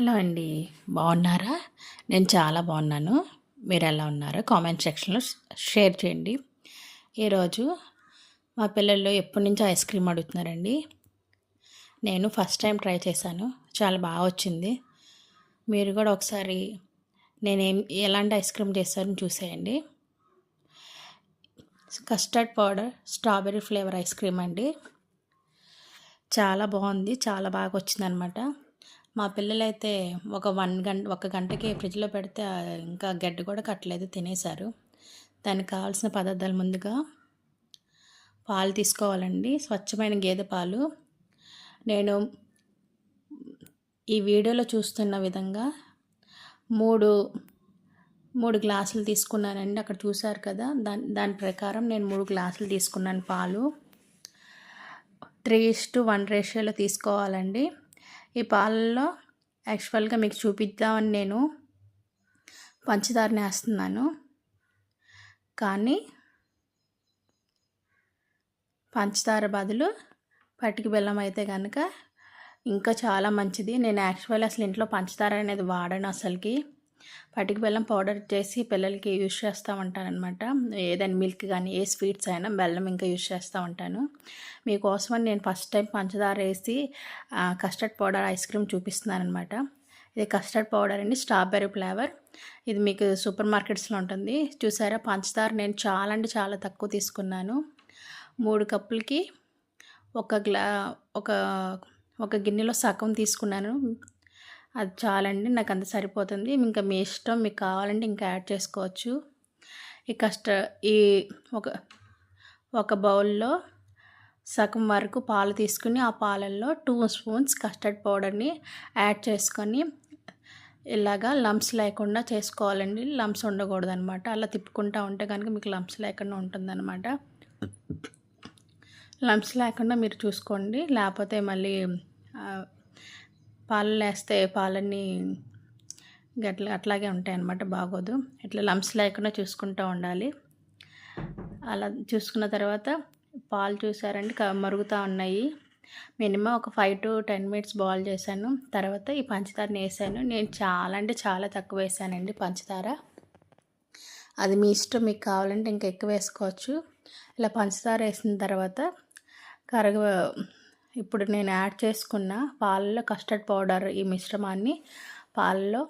Hello అండి. బాగున్నారా? నేను చాలా బాగున్నాను. మీరు ఎలా ఉన్నారో? కామెంట్ సెక్షన్లో షేర్ చేయండి. ఈరోజు మా పిల్లలు ఎప్పటి నుంచో ఐస్ క్రీమ్ అడుగుతున్నారండి. నేను ఫస్ట్ టైం ట్రై చేశాను. చాలా బాగా వచ్చింది. మీరు కూడా ఒకసారి నేనేం ఎలాంటి ఐస్ క్రీమ్ చేస్తారని చూసేయండి. Custard powder strawberry flavour ice cream అండి. చాలా బాగుంది. చాలా బాగా వచ్చిందనమాట. మా పిల్లలైతే ఒక వన్ గంట ఒక గంటకి ఫ్రిడ్జ్లో పెడితే ఇంకా గడ్డ కూడా కట్టలేదు తినేశారు. దానికి కావాల్సిన పదార్థాలు ముందుగా పాలు తీసుకోవాలండి. స్వచ్ఛమైన గేదె పాలు. నేను ఈ వీడియోలో చూస్తున్న విధంగా మూడు మూడు గ్లాసులు తీసుకున్నానండి. అక్కడ చూశారు కదా దాని దాని ప్రకారం నేను మూడు గ్లాసులు తీసుకున్నాను పాలు. త్రీ ఇస్ టు వన్ రేషియోలో తీసుకోవాలండి. ఈ పాలల్లో యాక్చువల్గా మీకు చూపిద్దామని నేను పంచదారని వేస్తున్నాను. కానీ పంచదార బదులు పటికి బెల్లం అయితే కనుక ఇంకా చాలా మంచిది. నేను యాక్చువల్ అసలు ఇంట్లో పంచదార అనేది వాడను అసలుకి. పటిక బెల్లం పౌడర్ చేసి పిల్లలకి యూజ్ చేస్తూ ఉంటానన్నమాట. ఏదైనా మిల్క్ కానీ ఏ స్వీట్స్ అయినా బెల్లం ఇంకా యూజ్ చేస్తూ ఉంటాను. మీకోసమని నేను ఫస్ట్ టైం పంచదార వేసి కస్టర్డ్ పౌడర్ ఐస్ క్రీమ్ చూపిస్తున్నాను అనమాట ఇది కస్టర్డ్ పౌడర్ అండి స్ట్రాబెర్రీ ఫ్లేవర్. ఇది మీకు సూపర్ మార్కెట్స్లో ఉంటుంది. చూసారా పంచదార నేను చాలా అంటే చాలా తక్కువ తీసుకున్నాను. మూడు కప్పులకి ఒక గ్లా ఒక ఒక గిన్నెలో సగం తీసుకున్నాను. అది చాలండి నాకు అంత సరిపోతుంది. ఇంకా మీ ఇష్టం మీకు కావాలంటే ఇంకా యాడ్ చేసుకోవచ్చు. ఈ కష్ట ఈ ఒక ఒక బౌల్లో సగం వరకు పాలు తీసుకుని ఆ పాలల్లో టూ స్పూన్స్ కస్టర్డ్ పౌడర్ని యాడ్ చేసుకొని ఇలాగా లంప్స్ లేకుండా చేసుకోవాలండి. లంప్స్ ఉండకూడదు అనమాట అలా తిప్పుకుంటూ ఉంటే కనుక మీకు లంప్స్ లేకుండా ఉంటుందన్నమాట లంప్స్ లేకుండా మీరు చూసుకోండి. లేకపోతే మళ్ళీ ఆ, వేస్తే పాలన్నీ గట్ల అట్లాగే ఉంటాయి అన్నమాట బాగోదు. ఇట్లా లంప్స్ లేకుండా చూసుకుంటూ ఉండాలి. అలా చూసుకున్న తర్వాత పాలు చూసారంటే క- మరుగుతూ ఉన్నాయి. మినిమం ఒక five to ten minutes boil చేశాను. తర్వాత ఈ పంచదారని వేసాను నేను చాలా అంటే చాలా తక్కువ వేసానండి పంచదార. అది మీ ఇష్టం మీకు కావాలంటే ఇంకా ఎక్కువ వేసుకోవచ్చు. ఇలా పంచదార వేసిన తర్వాత కరగ ఇప్పుడు నేను యాడ్ చేసుకున్న పాలలో కస్టర్డ్ పౌడర్ ఈ మిశ్రమాన్ని పాలలో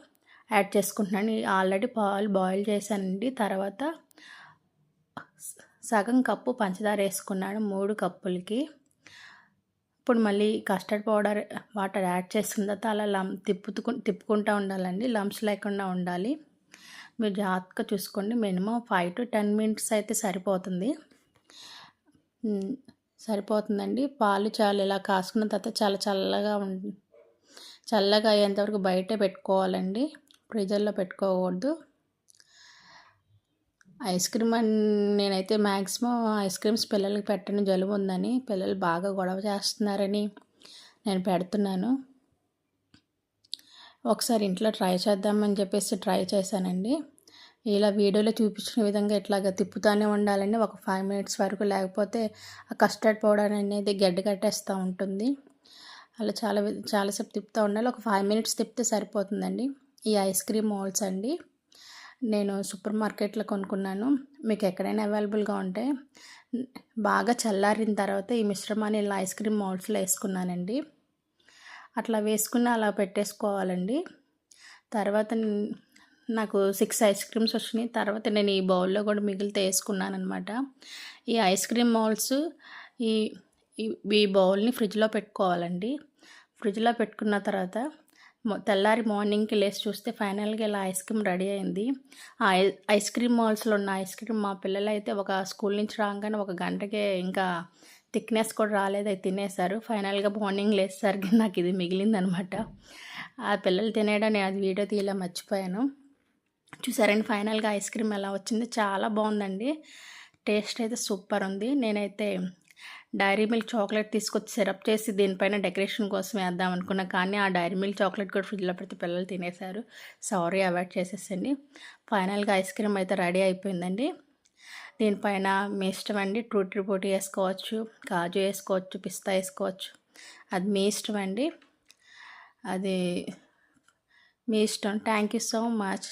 యాడ్ చేసుకుంటున్నాను. ఆల్రెడీ పాలు బాయిల్ చేశానండి. తర్వాత సగం కప్పు పంచదార వేసుకున్నాను మూడు కప్పులకి. ఇప్పుడు మళ్ళీ కస్టర్డ్ పౌడర్ వాటర్ యాడ్ చేసుకున్న తర్వాత అలా లం తిప్పుతు తిప్పుకుంటూ ఉండాలండి. లంప్స్ లేకుండా ఉండాలి. మీరు జాగ్రత్తగా చూసుకోండి. Minimum five to ten minutes అయితే సరిపోతుంది. సరిపోతుందండి. పాలు చాలా ఇలా కాసుకున్న తర్వాత చాలా చల్లగా ఉం చల్లగా అయ్యేంతవరకు బయటే పెట్టుకోవాలండి. ఫ్రిజర్లో పెట్టుకోకూడదు. ఐస్ క్రీమ్ అని నేనైతే మ్యాక్సిమం ఐస్ క్రీమ్స్ పిల్లలకి పెట్టని జలుబు ఉందని పిల్లలు బాగా గొడవ చేస్తున్నారని నేను పెడుతున్నాను. ఒకసారి ఇంట్లో ట్రై చేద్దామని చెప్పేసి ట్రై చేశానండి. ఇలా వీడియోలో చూపించిన విధంగా ఇట్లాగ తిప్పుతూనే ఉండాలండి. ఒక ఫైవ్ మినిట్స్ వరకు లేకపోతే ఆ కస్టర్డ్ పౌడర్ అనేది గడ్డ కట్టేస్తూ ఉంటుంది. అలా చాలా వి- చాలాసేపు తిప్పుతూ ఉండాలి. ఒక ఫైవ్ మినిట్స్ తిప్పితే సరిపోతుందండి. ఈ ఐస్ క్రీమ్ మోల్డ్స్ అండి. నేను సూపర్ మార్కెట్లో కొనుక్కున్నాను. మీకు ఎక్కడైనా అవైలబుల్గా ఉంటే బాగా చల్లారిన తర్వాత ఈ మిశ్రమాన్ని ఇలా ఐస్ క్రీమ్ మౌల్డ్స్లో వేసుకున్నానండి. అట్లా వేసుకుని అలా పెట్టేసుకోవాలండి. తర్వాత నాకు సిక్స్ ఐస్ క్రీమ్స్ వచ్చినాయి. తర్వాత నేను ఈ బౌల్లో కూడా మిగిలితే వేసుకున్నాను అనమాట ఈ ఐస్ క్రీమ్ మౌల్డ్స్ ఈ ఈ- బౌల్ని ఫ్రిడ్జ్లో పెట్టుకోవాలండి. ఫ్రిడ్జ్లో పెట్టుకున్న తర్వాత తెల్లారి మార్నింగ్కి లేచి చూస్తే ఫైనల్గా ఇలా ఐస్ క్రీమ్ రెడీ అయింది. ఆ ఐస్ క్రీమ్ మాల్స్లో ఉన్న ఐస్ క్రీమ్ మా పిల్లలు అయితే ఒక స్కూల్ నుంచి రాగానే ఒక గంటకే ఇంకా థిక్నెస్ కూడా రాలేదు అది తినేశారు. ఫైనల్గా మార్నింగ్ లేచేసరికి నాకు ఇది మిగిలిందనమాట ఆ పిల్లలు తినేయడం నేను అది వీడియో తీయలే మర్చిపోయాను. చూసారండి ఫైనల్గా ఐస్ క్రీమ్ ఎలా వచ్చింది? చాలా బాగుందండి. టేస్ట్ అయితే సూపర్ ఉంది. నేనైతే డైరీ మిల్క్ చాక్లెట్ తీసుకొచ్చి సిరప్ చేసి దీనిపైన డెకరేషన్ కోసం వేద్దాం అనుకున్నా కానీ ఆ డైరీ మిల్క్ చాక్లెట్ కూడా ఫ్రిడ్జ్లో పెడితే పిల్లలు తినేశారు. సారీ అవాయిడ్ చేసేసండి. ఫైనల్గా ఐస్ క్రీమ్ అయితే రెడీ అయిపోయిందండి. దీనిపైన మీ ఇష్టం అండి ట్రూటీ బూటీ వేసుకోవచ్చు కాజు వేసుకోవచ్చు పిస్తా వేసుకోవచ్చు. అది మీ ఇష్టం అండి. అది మీ ఇష్టం. Thank you so much.